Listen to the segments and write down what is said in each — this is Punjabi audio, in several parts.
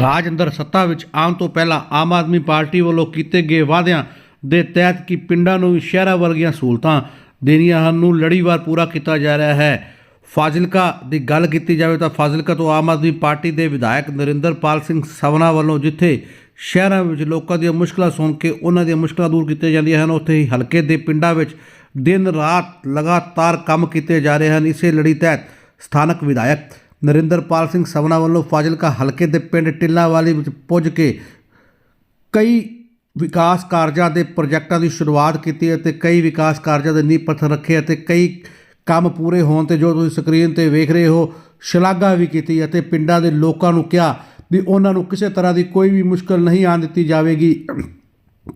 ਰਾਜ ਅੰਦਰ ਸੱਤਾ ਵਿੱਚ ਆਉਣ ਤੋਂ ਪਹਿਲਾਂ ਆਮ ਆਦਮੀ ਪਾਰਟੀ ਵੱਲੋਂ ਕੀਤੇ ਗਏ ਵਾਅਦਿਆਂ ਦੇ ਤਹਿਤ ਕਿ ਪਿੰਡਾਂ ਨੂੰ ਵੀ ਸ਼ਹਿਰਾਂ ਵਰਗੀਆਂ ਸਹੂਲਤਾਂ ਦੇਣੀਆਂ ਹਨ ਨੂੰ ਲੜੀਵਾਰ ਪੂਰਾ ਕੀਤਾ ਜਾ ਰਿਹਾ ਹੈ। ਫਾਜ਼ਿਲਕਾ ਦੀ ਗੱਲ ਕੀਤੀ ਜਾਵੇ ਤਾਂ ਫਾਜ਼ਿਲਕਾ ਤੋਂ ਆਮ ਆਦਮੀ ਪਾਰਟੀ ਦੇ ਵਿਧਾਇਕ ਨਰਿੰਦਰਪਾਲ ਸਿੰਘ ਸਵਨਾ ਵੱਲੋਂ ਜਿੱਥੇ ਸ਼ਹਿਰਾਂ ਵਿੱਚ ਲੋਕਾਂ ਦੀਆਂ ਮੁਸ਼ਕਲਾਂ ਸੁਣ ਕੇ ਉਹਨਾਂ ਦੀਆਂ ਮੁਸ਼ਕਲਾਂ ਦੂਰ ਕੀਤੀਆਂ ਜਾਂਦੀਆਂ ਹਨ, ਉੱਥੇ ਹੀ ਹਲਕੇ ਦੇ ਪਿੰਡਾਂ ਵਿੱਚ ਦਿਨ ਰਾਤ ਲਗਾਤਾਰ ਕੰਮ ਕੀਤੇ ਜਾ ਰਹੇ ਹਨ। ਇਸੇ ਲੜੀ ਤਹਿਤ ਸਥਾਨਕ ਵਿਧਾਇਕ ਨਰਿੰਦਰਪਾਲ ਸਿੰਘ ਸਵਨਾ ਵੱਲੋਂ ਫਾਜ਼ਿਲਕਾ ਹਲਕੇ ਦੇ ਪਿੰਡ ਟਿੱਲਾਵਾਲੀ ਵਿੱਚ ਪੁੱਜ ਕੇ ਕਈ ਵਿਕਾਸ ਕਾਰਜਾਂ ਦੇ ਪ੍ਰੋਜੈਕਟਾਂ ਦੀ ਸ਼ੁਰੂਆਤ ਕੀਤੀ ਅਤੇ ਕਈ ਵਿਕਾਸ ਕਾਰਜਾਂ ਦੇ ਨੀਂਹ ਪੱਥਰ ਰੱਖੇ ਅਤੇ ਕਈ ਕੰਮ ਪੂਰੇ ਹੋਣ ਤੇ ਜੋ ਤੁਸੀਂ ਸਕਰੀਨ ਤੇ ਵੇਖ ਰਹੇ ਹੋ, ਸ਼ਲਾਘਾ ਵੀ ਕੀਤੀ ਅਤੇ ਪਿੰਡਾਂ ਦੇ ਲੋਕਾਂ ਨੂੰ ਕਿਹਾ ਵੀ ਉਹਨਾਂ ਨੂੰ ਕਿਸੇ ਤਰ੍ਹਾਂ ਦੀ ਕੋਈ ਵੀ ਮੁਸ਼ਕਲ ਨਹੀਂ ਆਉਣ ਦਿੱਤੀ ਜਾਵੇਗੀ।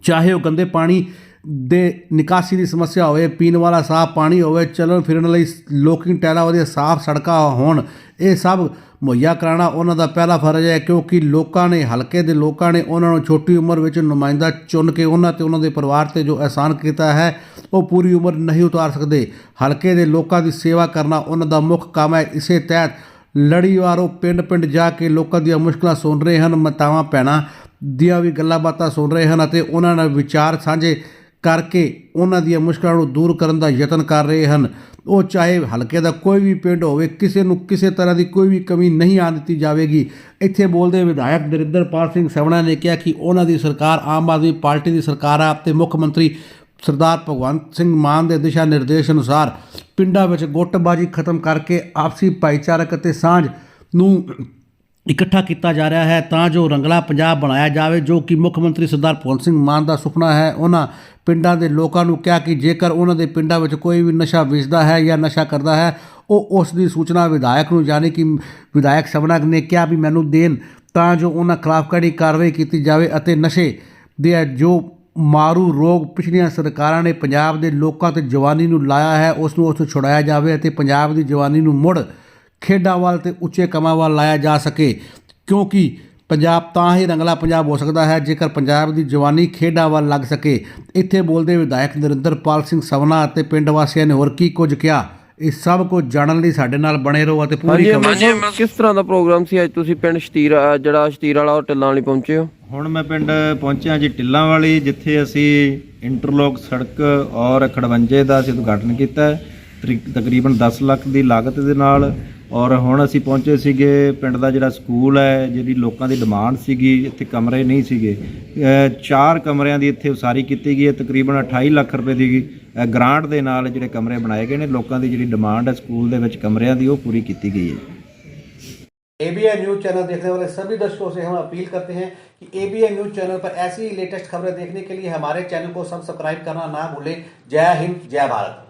ਚਾਹੇ ਉਹ ਗੰਦੇ ਪਾਣੀ ਦੇ ਨਿਕਾਸੀ ਦੀ ਸਮੱਸਿਆ ਹੋਵੇ, ਪੀਣ ਵਾਲਾ ਸਾਫ਼ ਪਾਣੀ ਹੋਵੇ, ਚੱਲਣ ਫਿਰਨ ਲਈ ਲੋਕਿੰਗ ਟੈਲਾ ਵਧੀਆ ਸਾਫ਼ ਸੜਕਾਂ ਹੋਣ, ਇਹ ਸਭ ਮੁਹੱਈਆ ਕਰਾਉਣਾ ਉਹਨਾਂ ਦਾ ਪਹਿਲਾ ਫਰਜ਼ ਹੈ ਕਿਉਂਕਿ ਲੋਕਾਂ ਨੇ, ਹਲਕੇ ਦੇ ਲੋਕਾਂ ਨੇ ਉਹਨਾਂ ਨੂੰ ਛੋਟੀ ਉਮਰ ਵਿੱਚ ਨੁਮਾਇੰਦਾ ਚੁਣ ਕੇ ਉਹਨਾਂ ਤੇ ਉਹਨਾਂ ਦੇ ਪਰਿਵਾਰ ਤੇ ਜੋ ਅਹਿਸਾਨ ਕੀਤਾ ਹੈ, ਉਹ ਪੂਰੀ ਉਮਰ ਨਹੀਂ ਉਤਾਰ ਸਕਦੇ। ਹਲਕੇ ਦੇ ਲੋਕਾਂ ਦੀ ਸੇਵਾ ਕਰਨਾ ਉਹਨਾਂ ਦਾ ਮੁੱਖ ਕੰਮ ਹੈ। ਇਸੇ ਤਹਿਤ ਲੜੀਵਾਰੋ ਪਿੰਡ ਪਿੰਡ ਜਾ ਕੇ ਲੋਕਾਂ ਦੀਆਂ ਮੁਸ਼ਕਲਾਂ ਸੁਣ ਰਹੇ ਹਨ, ਮਤਾਵਾਂ ਪੈਣਾ ਦੀਆਂ ਵੀ ਗੱਲਾਂ ਬਾਤਾਂ ਸੁਣ ਰਹੇ ਹਨ ਅਤੇ ਉਹਨਾਂ ਨਾਲ ਵਿਚਾਰ ਸਾਂਝੇ ਕਰਕੇ ਉਹਨਾਂ ਦੀਆਂ ਮੁਸ਼ਕਲਾਂ ਨੂੰ ਦੂਰ ਕਰਨ ਦਾ ਯਤਨ ਕਰ ਰਹੇ ਹਨ। ਉਹ ਚਾਹੇ ਹਲਕੇ ਦਾ ਕੋਈ ਵੀ ਪਿੰਡ ਹੋਵੇ, ਕਿਸੇ ਨੂੰ ਕਿਸੇ ਤਰ੍ਹਾਂ ਦੀ ਕੋਈ ਵੀ ਕਮੀ ਨਹੀਂ ਆਉਣ ਦਿੱਤੀ ਜਾਵੇਗੀ। ਇੱਥੇ ਬੋਲਦੇ ਵਿਧਾਇਕ ਦਰਿੰਦਰਪਾਲ ਸਿੰਘ ਸਵਣਾ ਨੇ ਕਿਹਾ ਕਿ ਉਹਨਾਂ ਦੀ ਸਰਕਾਰ ਆਮ ਆਦਮੀ ਪਾਰਟੀ ਦੀ ਸਰਕਾਰ ਆ। ਤੇ ਮੁੱਖ ਮੰਤਰੀ ਸਰਦਾਰ ਭਗਵੰਤ ਸਿੰਘ ਮਾਨ ਦੇ ਦਿਸ਼ਾ ਨਿਰਦੇਸ਼ ਅਨੁਸਾਰ ਪਿੰਡਾਂ ਵਿੱਚ ਗੁੱਟਬਾਜ਼ੀ ਖਤਮ ਕਰਕੇ ਆਪਸੀ ਭਾਈਚਾਰਕ ਅਤੇ ਸਾਂਝ ਨੂੰ ਇਕੱਠਾ ਕੀਤਾ ਜਾ ਰਿਹਾ ਹੈ, ਤਾਂ ਜੋ ਰੰਗਲਾ ਪੰਜਾਬ ਬਣਾਇਆ ਜਾਵੇ, ਜੋ ਕਿ ਮੁੱਖ ਮੰਤਰੀ ਸਰਦਾਰ ਭਗਵੰਤ ਸਿੰਘ ਮਾਨ ਦਾ ਸੁਪਨਾ ਹੈ। ਉਹਨਾਂ ਪਿੰਡਾਂ ਦੇ ਲੋਕਾਂ ਨੂੰ ਕਿਹਾ ਕਿ ਜੇਕਰ ਉਹਨਾਂ ਦੇ ਪਿੰਡਾਂ ਵਿੱਚ ਕੋਈ ਵੀ ਨਸ਼ਾ ਵੇਚਦਾ ਹੈ ਜਾਂ ਨਸ਼ਾ ਕਰਦਾ ਹੈ, ਉਹ ਉਸ ਦੀ ਸੂਚਨਾ ਵਿਧਾਇਕ ਨੂੰ, ਯਾਨੀ ਕਿ ਵਿਧਾਇਕ ਸਭਨਾ ਨੇ ਕਿਹਾ ਵੀ ਮੈਨੂੰ ਦੇਣ, ਤਾਂ ਜੋ ਉਹਨਾਂ ਖਿਲਾਫ ਕੜੀ ਕਾਰਵਾਈ ਕੀਤੀ ਜਾਵੇ ਅਤੇ ਨਸ਼ੇ ਦੇ ਜੋ ਮਾਰੂ ਰੋਗ ਪਿਛਲੀਆਂ ਸਰਕਾਰਾਂ ਨੇ ਪੰਜਾਬ ਦੇ ਲੋਕਾਂ ਤੇ ਜਵਾਨੀ ਨੂੰ ਲਾਇਆ ਹੈ, ਉਸ ਨੂੰ ਉਸ ਤੋਂ ਛੁਡਾਇਆ ਜਾਵੇ ਅਤੇ ਪੰਜਾਬ ਦੀ ਜਵਾਨੀ ਨੂੰ ਮੁੜ ਖੇਡਾਂ ਵੱਲ ਤੇ ਉੱਚੇ ਕੰਮਾਂ ਵੱਲ ਲਾਇਆ ਜਾ ਸਕੇ। ਕਿਉਂਕਿ ਪੰਜਾਬ ਤਾਂ ਹੀ ਰੰਗਲਾ ਪੰਜਾਬ ਹੋ ਸਕਦਾ ਹੈ ਜੇਕਰ ਪੰਜਾਬ ਦੀ ਜਵਾਨੀ ਖੇਡਾਂ ਵੱਲ ਲੱਗ ਸਕੇ। ਇੱਥੇ ਬੋਲਦੇ ਵਿਧਾਇਕ ਨਰਿੰਦਰਪਾਲ ਸਿੰਘ ਸਵਨਾ ਅਤੇ ਪਿੰਡ ਵਾਸੀਆਂ ਨੇ ਹੋਰ ਕੀ ਕੁਝ ਕਿਹਾ? ਇਹ ਸਭ ਕੁਝ ਜਾਣਨ ਲਈ ਸਾਡੇ ਨਾਲ ਬਣੇ ਰਹੋ ਅਤੇ ਪੂਰੀ ਖਬਰ ਕਿਸ ਤਰ੍ਹਾਂ ਦਾ ਪ੍ਰੋਗਰਾਮ ਸੀ? ਅੱਜ ਤੁਸੀਂ ਪਿੰਡ ਸ਼ਤੀਰਾ ਜਿਹੜਾ ਸ਼ਤੀਰ ਵਾਲਾ ਟਿੱਲਾਂ ਵਾਲੀ ਪਹੁੰਚੇ ਹੋ? ਹੁਣ ਮੈਂ ਪਿੰਡ ਪਹੁੰਚਿਆ ਜੀ ਟਿੱਲਾਂ ਵਾਲੀ ਜਿੱਥੇ ਅਸੀਂ ਇੰਟਰਲੋਕ ਸੜਕ ਔਰ ਖੜਵੰਜੇ ਦਾ ਅਸੀਂ ਉਦਘਾਟਨ ਕੀਤਾ। ਤਕਰੀਬਨ 10 ਲੱਖ ਦੀ ਲਾਗਤ ਦੇ ਨਾਲ ਔਰ ਹੁਣ ਅਸੀਂ ਪਹੁੰਚੇ ਸੀਗੇ ਪਿੰਡ ਦਾ ਜਿਹੜਾ ਸਕੂਲ ਹੈ ਜਿਹੜੀ ਲੋਕਾਂ ਦੀ ਡਿਮਾਂਡ ਸੀਗੀ ਇੱਥੇ ਕਮਰੇ ਨਹੀਂ ਸੀਗੇ ਅਹ ਚਾਰ ਕਮਰਿਆਂ ਦੀ ਇੱਥੇ ਉਸਾਰੀ ਕੀਤੀ ਗਈ ਹੈ ਤਕਰੀਬਨ 28 ਲੱਖ ਰੁਪਏ ਦੀ ਅਹ ਗ੍ਰਾਂਟ ਦੇ ਨਾਲ ਜਿਹੜੇ ਕਮਰੇ ਬਣਾਏ ਗਏ ਨੇ ਲੋਕਾਂ ਦੀ ਜਿਹੜੀ ਡਿਮਾਂਡ ਹੈ ਸਕੂਲ ਦੇ ਵਿੱਚ ਕਮਰਿਆਂ ਦੀ ਉਹ ਪੂਰੀ ਕੀਤੀ ਗਈ ਹੈ एबीएन न्यूज चैनल देखने वाले सभी दर्शकों से हम अपील करते हैं कि एबीएन न्यूज चैनल पर ऐसी ही लेटेस्ट खबरें देखने के लिए हमारे चैनल को सब्सक्राइब करना ना भूलें जय हिंद जय भारत